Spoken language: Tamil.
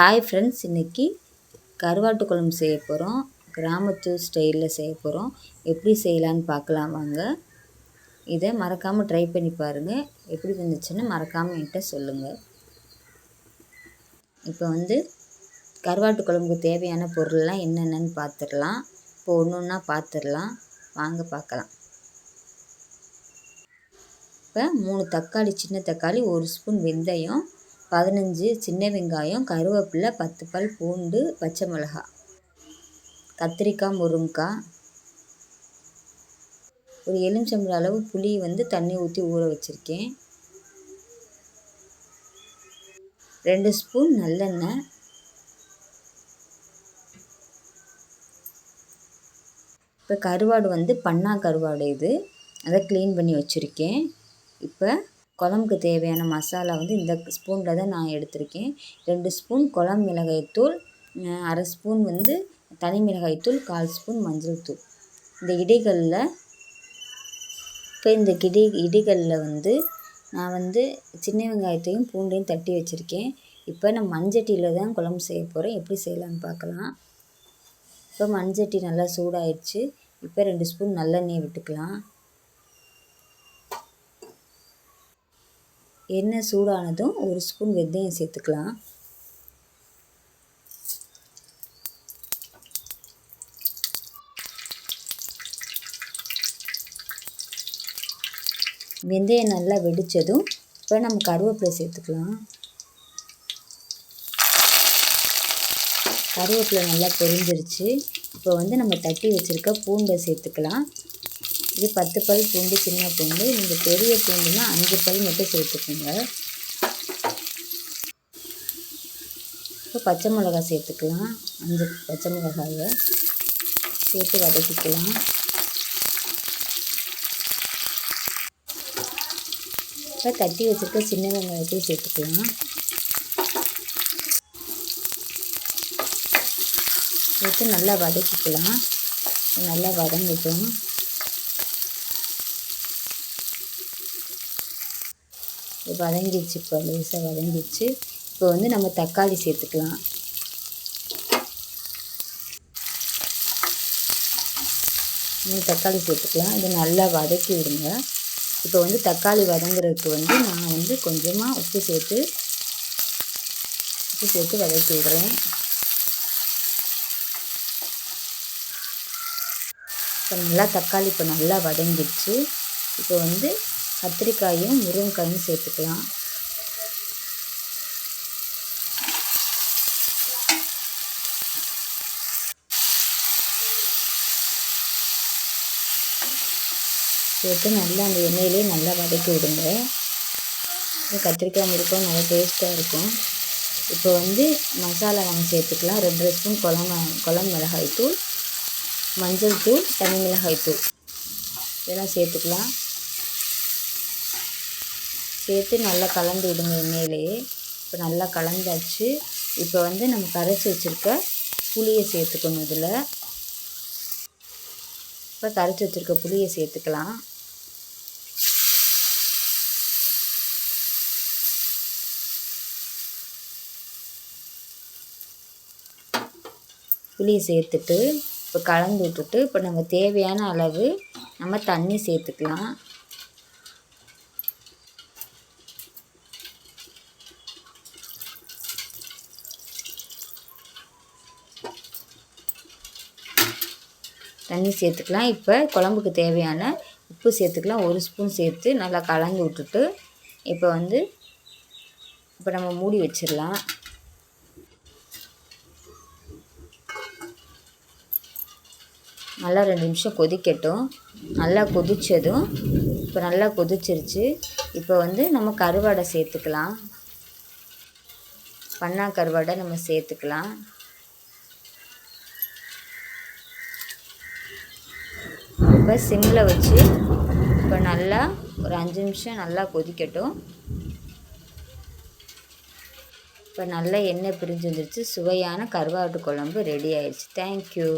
ஹாய் ஃப்ரெண்ட்ஸ் இன்றைக்கி கருவாட்டு குழம்பு செய்ய போகிறோம் கிராமத்து ஸ்டைலில் செய்ய போகிறோம் எப்படி செய்யலான்னு பார்க்கலாம் வாங்க. இதை மறக்காமல் ட்ரை பண்ணி பாருங்கள் எப்படி வந்துச்சுன்னு மறக்காமல் என்கிட்ட சொல்லுங்கள் இப்போ வந்து கருவாட்டு குழம்புக்கு தேவையான பொருள்லாம் என்னென்னு பார்த்துடலாம் இப்போ ஒன்று ஒன்றா பார்த்துடலாம் வாங்க பார்க்கலாம். இப்போ மூணு தக்காளி சின்ன தக்காளி ஒரு ஸ்பூன் வெந்தயம் பதினஞ்சு சின்ன வெங்காயம் கருவேப்பிலை பத்து பல் பூண்டு பச்சை மிளகா கத்திரிக்காய் முருங்கைக்காய். ஒரு எலுமிச்சம்பழ அளவு புளி வந்து தண்ணி ஊற்றி ஊற வச்சுருக்கேன். ரெண்டு ஸ்பூன் நல்லெண்ணெய். இப்போ கருவாடு வந்து பண்ணா கருவாடு இது. அதை க்ளீன் பண்ணி வச்சுருக்கேன். இப்போ குழம்புக்கு தேவையான மசாலா வந்து இந்த ஸ்பூனில் தான் நான் எடுத்திருக்கேன். ரெண்டு ஸ்பூன் குழம்பு மிளகாய்த்தூள் அரை ஸ்பூன் வந்து தனி மிளகாய்த்தூள் கால் ஸ்பூன் மஞ்சள் தூள். இந்த இடிகளில் இப்போ இந்த கிடி இடிகளில் வந்து நான் வந்து சின்ன வெங்காயத்தையும் பூண்டையும் தட்டி வச்சுருக்கேன். இப்போ நான் மண்சட்டியில் தான் குழம்பு செய்ய போகிறேன் எப்படி செய்யலான்னு பார்க்கலாம். இப்போ மண்சட்டி நல்லா சூடாயிடுச்சு. இப்போ ரெண்டு ஸ்பூன் நல்லெண்ணெய் விட்டுக்கலாம். எண்ணெய் சூடானதும் ஒரு ஸ்பூன் வெந்தயம் சேர்த்துக்கலாம். வெந்தயம் நல்லா வெடித்ததும் இப்போ நம்ம கருவேப்பிலை சேர்த்துக்கலாம். கருவேப்பிலை நல்லா பொரிஞ்சிருச்சு. இப்போ வந்து நம்ம தட்டி வச்சுருக்க பூண்டை சேர்த்துக்கலாம். இது பத்து பல் பூண்டு சின்ன பூண்டு. இந்த பெரிய பூண்டுனா அஞ்சு பல் மட்டும் சேர்த்துக்கோங்க. இப்போ பச்சை மிளகாய் சேர்த்துக்கலாம். அஞ்சு பச்சை மிளகாயை சேர்த்து வதக்கிக்கலாம். இப்போ தட்டி வச்சுருக்க சின்ன வெங்காயத்தையும் சேர்த்துக்கலாம். சேர்த்து நல்லா வதக்கிக்கலாம். நல்லா வதங்கிட்டோம். வதங்கிடுச்சு இப்போ லேசாக வதங்கிடுச்சு. இப்போ வந்து நம்ம தக்காளி சேர்த்துக்கலாம். மூணு தக்காளி சேர்த்துக்கலாம். இதை நல்லா வதக்கி விடுங்க. இப்போ வந்து தக்காளி வதங்குறதுக்கு வந்து நான் வந்து கொஞ்சமாக உப்பு சேர்த்து உப்பு சேர்த்து வதக்கி விடுறேன். இப்போ நல்லா தக்காளி இப்போ நல்லா வதங்கிடுச்சு. இப்போ வந்து கத்திரிக்காயும் முருங்கைக்காயும் சேர்த்துக்கலாம். சேர்த்து நல்லா அந்த எண்ணெயிலே நல்லா வதக்கி விடுங்க. கத்திரிக்காய் முருக்கம் நல்லா டேஸ்ட்டாக இருக்கும். இப்போ வந்து மசாலா நம்ம சேர்த்துக்கலாம். ரெண்டு ஸ்பூன் குழம்பு குழம்பு மிளகாய் தூள் மஞ்சள் தூள் தனி மிளகாய் தூள் இதெல்லாம் சேர்த்துக்கலாம். சேர்த்து நல்லா கலந்து விடுங்க எண்ணெயிலேயே இப்போ நல்லா கலந்தாச்சு. இப்போ வந்து நம்ம கரைச்சி வச்சுருக்க புளியை சேர்த்துக்கணும் இதில். இப்போ கரைச்சி வச்சுருக்க புளியை சேர்த்துக்கலாம். புளியை சேர்த்துட்டு இப்போ கலந்து விட்டுட்டு இப்போ நம்ம தேவையான அளவு நம்ம தண்ணி சேர்த்துக்கலாம். தண்ணி சேர்த்துக்கலாம். இப்போ குழம்புக்கு தேவையான உப்பு சேர்த்துக்கலாம். ஒரு ஸ்பூன் சேர்த்து நல்லா கலந்து விட்டுட்டு இப்போ வந்து இப்போ நம்ம மூடி வச்சிடலாம். நல்லா ரெண்டு நிமிஷம் கொதிக்கட்டும். நல்லா கொதித்ததும் இப்போ நல்லா கொதிச்சிருச்சு. இப்போ வந்து நம்ம கருவாடை சேர்த்துக்கலாம். பண்ணா கருவாடை நம்ம சேர்த்துக்கலாம். இப்போ சிம்மில் வச்சு இப்போ நல்லா ஒரு அஞ்சு நிமிஷம் நல்லா கொதிக்கட்டும். இப்போ நல்லா எண்ணெய் பிரிஞ்சு வந்துருச்சு. சுவையான கருவாட்டு குழம்பு ரெடி ஆயிடுச்சு. தேங்க்யூ